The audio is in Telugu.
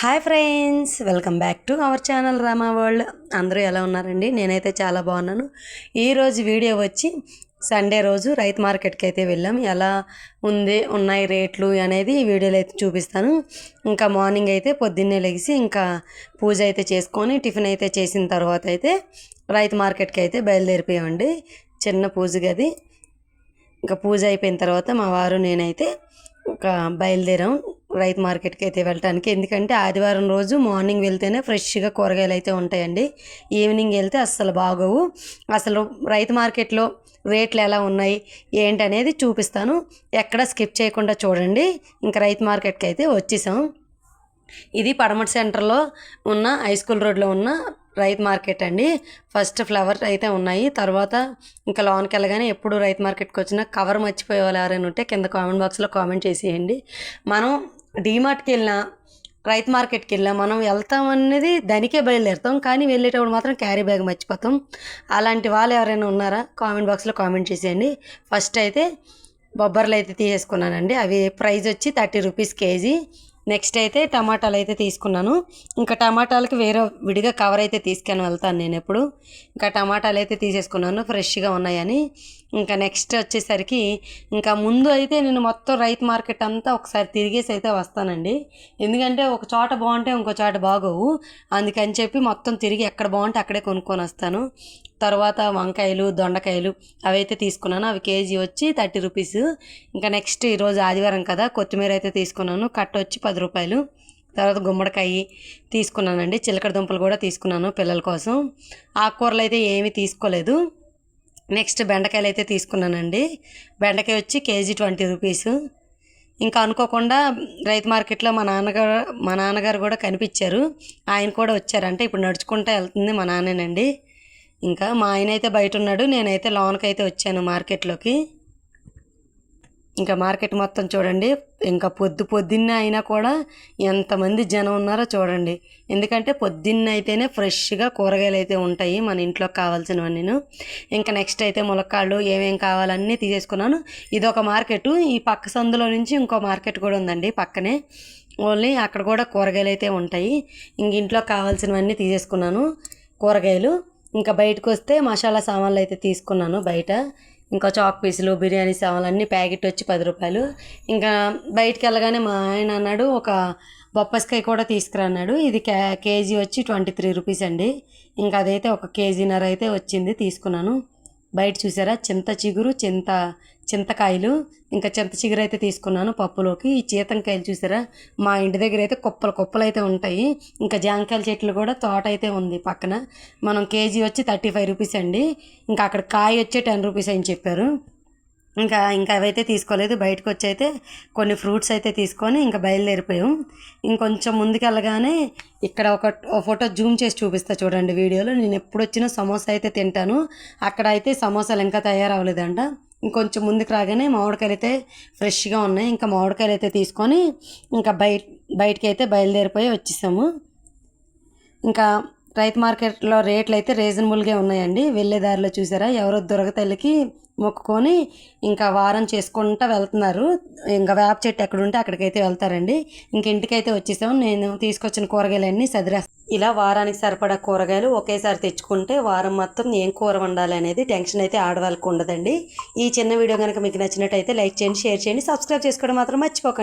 Hi friends welcome back to our channel Rama world. అందరూ ఎలా ఉన్నారండి? నేనైతే చాలా బాగున్నాను. ఈరోజు వీడియో వచ్చి సండే రోజు రైతు మార్కెట్కి అయితే వెళ్ళాం. ఎలా ఉంది ఉన్నాయి రేట్లు అనేది ఈ వీడియోలో అయితే చూపిస్తాను. ఇంకా మార్నింగ్ అయితే పొద్దున్నే లెగిసి ఇంకా పూజ అయితే చేసుకొని టిఫిన్ అయితే చేసిన తర్వాత అయితే రైతు మార్కెట్కి అయితే బయలుదేరిపోయామండి. చిన్న పూజ గది. ఇంకా పూజ అయిపోయిన తర్వాత మా వారు నేనైతే ఒక బయలుదేరాం. రైతు మార్కెట్కి అయితే వెళ్ళటానికి. ఎందుకంటే ఆదివారం రోజు మార్నింగ్ వెళ్తేనే ఫ్రెష్గా కూరగాయలు అయితే ఉంటాయండి. ఈవినింగ్ వెళ్తే అస్సలు బాగోవు. అసలు రైతు మార్కెట్లో రేట్లు ఎలా ఉన్నాయి ఏంటి అనేది చూపిస్తాను. ఎక్కడ స్కిప్ చేయకుండా చూడండి. ఇంకా రైతు మార్కెట్కి అయితే వచ్చేసాం. ఇది పడమటి సెంటర్లో ఉన్న హై స్కూల్ రోడ్లో ఉన్న రైతు మార్కెట్ అండి. ఫస్ట్ ఫ్లవర్ అయితే ఉన్నాయి. తర్వాత ఇంకా లోన్కి వెళ్ళగానే ఎప్పుడు రైతు మార్కెట్కి వచ్చినా కవర్ మర్చిపోయేవాళ్ళు ఎవరైనా ఉంటే కింద కామెంట్ బాక్స్లో కామెంట్ చేసేయండి. మనం డీమార్ట్కి వెళ్ళినా రైతు మార్కెట్కి వెళ్ళినా మనం వెళ్తాం అనేది దానికే బయలుదేరుతాం. కానీ వెళ్ళేటప్పుడు మాత్రం క్యారీ బ్యాగ్ మర్చిపోతాం. అలాంటి వాళ్ళు ఎవరైనా ఉన్నారా? కామెంట్ బాక్స్లో కామెంట్ చేసేయండి. ఫస్ట్ అయితే బొబ్బర్లు అయితే తీసేసుకున్నానండి. అవి ప్రైస్ వచ్చి థర్టీ రూపీస్ కేజీ. నెక్స్ట్ అయితే టమాటాలు అయితే తీసుకున్నాను. ఇంకా టమాటాలకి వేరే విడిగా కవర్ అయితే తీసుకొని వెళ్తాను నేను ఎప్పుడు. ఇంకా టమాటాలు అయితే తీసేసుకున్నాను ఫ్రెష్గా ఉన్నాయని. ఇంకా నెక్స్ట్ వచ్చేసరికి ఇంకా ముందు అయితే నేను మొత్తం రైతు మార్కెట్ అంతా ఒకసారి తిరిగేసి అయితే వస్తానండి. ఎందుకంటే ఒక చోట బాగుంటే ఇంకో చోట బాగోవు. అందుకని చెప్పి మొత్తం తిరిగి ఎక్కడ బాగుంటే అక్కడే కొనుక్కొని వస్తాను. తర్వాత వంకాయలు దొండకాయలు అవి అయితే తీసుకున్నాను. అవి కేజీ వచ్చి థర్టీ రూపీస్. ఇంకా నెక్స్ట్ ఈరోజు ఆదివారం కదా కొత్తిమీర అయితే తీసుకున్నాను. కట్ట వచ్చి పది రూపాయలు. తర్వాత గుమ్మడికాయ తీసుకున్నానండి. చిలకడ దుంపలు కూడా తీసుకున్నాను పిల్లల కోసం. ఆకుకూరలు అయితే ఏమీ తీసుకోలేదు. నెక్స్ట్ బెండకాయలు అయితే తీసుకున్నానండి. బెండకాయ వచ్చి కేజీ ట్వంటీ రూపీస్. ఇంకా అనుకోకుండా రైతు మార్కెట్లో మా నాన్నగారు మా నాన్నగారు కూడా కనిపించారు. ఆయన కూడా వచ్చారంటే. ఇప్పుడు నడుచుకుంటూ వెళ్తుంది మా నాన్నేనండి. ఇంకా మా ఆయన అయితే బయట ఉన్నాడు నేనైతే లోనకైతే వచ్చాను మార్కెట్లోకి. ఇంకా మార్కెట్ మొత్తం చూడండి ఇంకా పొద్దు పొద్దున్నే అయినా కూడా ఎంతమంది జనం ఉన్నారో చూడండి. ఎందుకంటే పొద్దున్న అయితేనే ఫ్రెష్గా కూరగాయలు అయితే ఉంటాయి మన ఇంట్లోకి కావాల్సినవన్నీను. ఇంకా నెక్స్ట్ అయితే ములక్కాళ్ళు ఏమేం కావాలన్నీ తీసేసుకున్నాను. ఇది ఒక మార్కెట్ ఈ పక్క సందులో నుంచి ఇంకో మార్కెట్ కూడా ఉందండి పక్కనే. ఓన్లీ అక్కడ కూడా కూరగాయలు అయితే ఉంటాయి. ఇంక ఇంట్లో కావాల్సినవన్నీ తీసేసుకున్నాను కూరగాయలు. ఇంకా బయటకు వస్తే మసాలా సామాన్లు అయితే తీసుకున్నాను బయట. ఇంకా చాక్ పీసులు బిర్యానీ సామాన్లు అన్నీ ప్యాకెట్ వచ్చి పది రూపాయలు. ఇంకా బయటికి వెళ్ళగానే మా ఆయన అన్నాడు ఒక బొప్పస్కాయ కూడా తీసుకురన్నాడు ఇది కే కేజీ వచ్చి ట్వంటీ త్రీ రూపీస్ అండి. ఇంకా అదైతే ఒక కేజీన్నర అయితే వచ్చింది తీసుకున్నాను. బయట చూసారా? చింత చిగురు చింత చింతకాయలు. ఇంకా చింత చిగురు అయితే తీసుకున్నాను పప్పులోకి. ఈ చీతంకాయలు చూసారా? మా ఇంటి దగ్గర అయితే కుప్పలు కుప్పలు అయితే ఉంటాయి. ఇంకా జాంకాయల చెట్లు కూడా తోట అయితే ఉంది పక్కన. మనం కేజీ వచ్చి థర్టీ ఫైవ్ రూపీస్ అండి. ఇంకా అక్కడ కాయ వచ్చి టెన్ రూపీస్ అని చెప్పారు. ఇంకా ఇంకా అవైతే తీసుకోలేదు. బయటకు వచ్చి అయితే కొన్ని ఫ్రూట్స్ అయితే తీసుకొని ఇంకా బయలుదేరిపోయాం. ఇంకొంచెం ముందుకెళ్ళగానే ఇక్కడ ఒక ఫోటో జూమ్ చేసి చూపిస్తా చూడండి వీడియోలో. నేను ఎప్పుడు వచ్చినా సమోసా అయితే తింటాను. అక్కడ అయితే సమోసాలు ఇంకా తయారవ్వలేదంట. ఇంకొంచెం ముందుకు రాగానే మామిడికాయలు అయితే ఫ్రెష్గా ఉన్నాయి. ఇంకా మామిడికాయలు అయితే తీసుకొని ఇంకా బయట బయటికి అయితే బయలుదేరిపోయి వచ్చేసాము. ఇంకా రైతు మార్కెట్లో రేట్లు అయితే రీజనబుల్గా ఉన్నాయండి. వెళ్ళే దారిలో చూసారా? ఎవరో దొరకతల్లికి మొక్కుకొని ఇంకా వారం చేసుకుంటూ వెళ్తున్నారు. ఇంకా వేప చెట్టు ఎక్కడ ఉంటే అక్కడికైతే వెళ్తారండి. ఇంక ఇంటికైతే వచ్చేసాం. నేను తీసుకొచ్చిన కూరగాయలన్నీ సదిరా ఇలా వారానికి సరిపడా కూరగాయలు ఒకేసారి తెచ్చుకుంటే వారం మొత్తం ఏం కూర వండాలి అనేది టెన్షన్ అయితే ఆడవాళ్ళకి ఉండదండి. ఈ చిన్న వీడియో కనుక మీకు నచ్చినట్టయితే లైక్ చేయండి షేర్ చేయండి సబ్స్క్రైబ్ చేసుకోవడం మాత్రం మర్చిపోకండి.